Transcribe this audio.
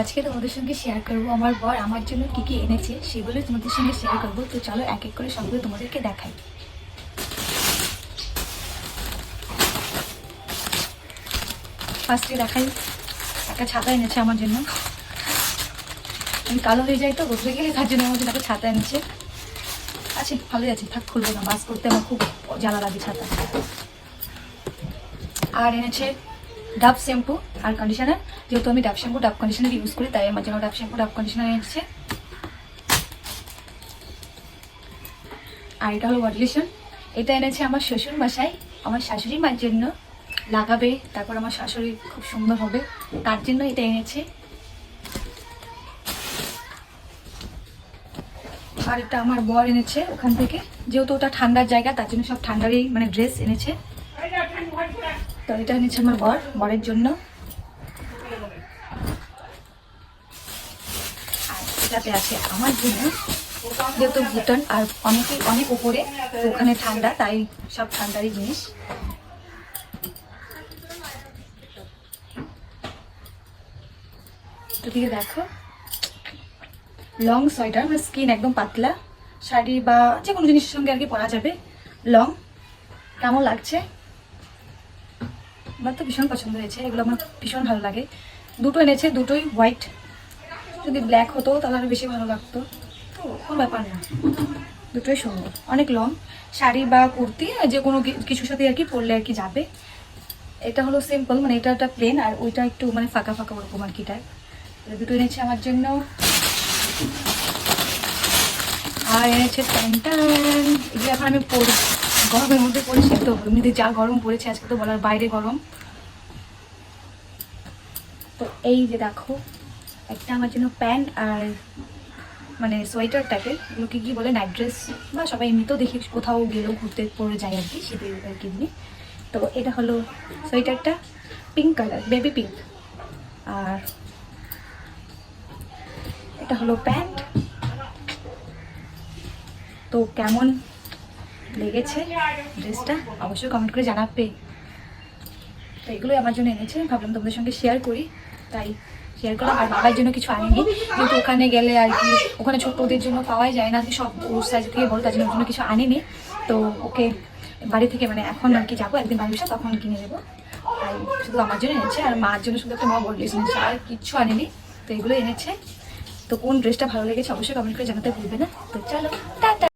আজকে তোমাদের সঙ্গে শেয়ার করব আমার বর আমার জন্য কি কি এনেছে সেগুলো তোমাদের সঙ্গে শেয়ার করব। তো চলো এক এক করে সবগুলো তোমাদেরকে দেখাই। ফার্স্টে দেখাই, একটা ছাতা এনেছে আমার জন্য। আমি কালো হয়ে যাই তো বসে গেলে তার জন্য আমার জন্য একটা ছাতা এনেছে। আছে ভালোই আছে, থাক, খুলবো না, বাস করতে আমার খুব জ্বালা লাগে ছাতা। আর এনেছে ডাব শ্যাম্পু আর কন্ডিশনার যেহেতু আমি ডাব শ্যাম্পু, ডাব কন্ডিশনার ইউজ করি, তাই আমার জন্য ডাব শ্যাম্পু, ডাব কন্ডিশনার এনেছে। আর এটা হলো বডি লোশন এটা এনেছে আমার শ্বশুর মশাই আমার শাশুড়ি মার জন্য লাগাবে, তারপর আমার শাশুড়ি খুব সুন্দর হবে, তার জন্য এটা এনেছে। আর এটা আমার বর এনেছে ওখান থেকে। যেহেতু ওটা ঠান্ডার জায়গা, তার জন্য সব ঠান্ডারই মানে ড্রেস এনেছে। তো এটা এনেছে আমার বর, বরের জন্য। এটাতে আছে আমার জন্য যেহেতু ভুটান আর অনেকে অনেক উপরে ওখানে ঠান্ডা, তাই সব ঠান্ডারই জিনিস। দেখো, লং সোয়েটার মানে স্কিন একদম পাতলা, শাড়ি বা যে কোনো জিনিসের সঙ্গে আর কি পরা যাবে। লং, কেমন লাগছে? আমার তো ভীষণ পছন্দ হয়েছে, এগুলো আমার ভীষণ ভালো লাগে। দুটো এনেছে, দুটোই হোয়াইট যদি ব্ল্যাক হতো, তাহলে আরও বেশি ভালো লাগতো। তো কোনো ব্যাপার না। দুটোই সুন্দর অনেক লং শাড়ি বা কুর্তি, যে কোনো কিছুর সাথে আর কি পরলে আর কি যাবে। এটা হলো সিম্পল মানে এটা একটা প্লেন আর ওইটা একটু মানে ফাঁকা ফাঁকা ওরকম আর কি টাইপ দুটো এনেছে আমার জন্য। আর এনেছে প্যান্টান এগুলো এখন আমি পরি গরমের মধ্যে পড়েছি তো এমনিতে যা গরম পড়েছে, আজকে তো বলার বাইরে গরম। তো এই যে দেখো, একটা আমার জন্য প্যান্ট আর মানে সোয়েটার টাইপের এগুলোকে কি বলে নাইট ড্রেস বা সবাই এমনিতেও দেখি কোথাও গেলেও ঘুরতে পরে যায় আর কি, শীতের আর কি দিনে। তো এটা হলো সোয়েটারটা পিঙ্ক কালার বেবি পিঙ্ক আর এটা হলো প্যান্ট। তো কেমন লেগেছে ড্রেসটা? অবশ্যই কমেন্ট করে জানাবে। তো এগুলোই আমার জন্য এনেছে। ভাবলাম তোমাদের সঙ্গে শেয়ার করি। তাই শেয়ার করলাম। আর বাবার জন্য কিছু আনিনি। কিন্তু ওখানে গেলে আর কি ওখানে ছোটদের জন্য পাওয়াই যায় না। সব ওর সাইজ থেকে বলো তার জন্য জন্য কিছু আনিনি। তো ওকে বাড়ি থেকে মানে এখন আর কি যাব। একদিন বাড়ির সাথে তখন কিনে নেব। তাই শুধু আমার জন্য এনেছে। আর মার জন্য শুধু একটা মা বললে আর কিচ্ছু আনিনি। তো এগুলো এনেছে। তো কোন ড্রেসটা ভালো লেগেছে অবশ্যই কমেন্ট করে জানাতে ভুলবে না। তো চলো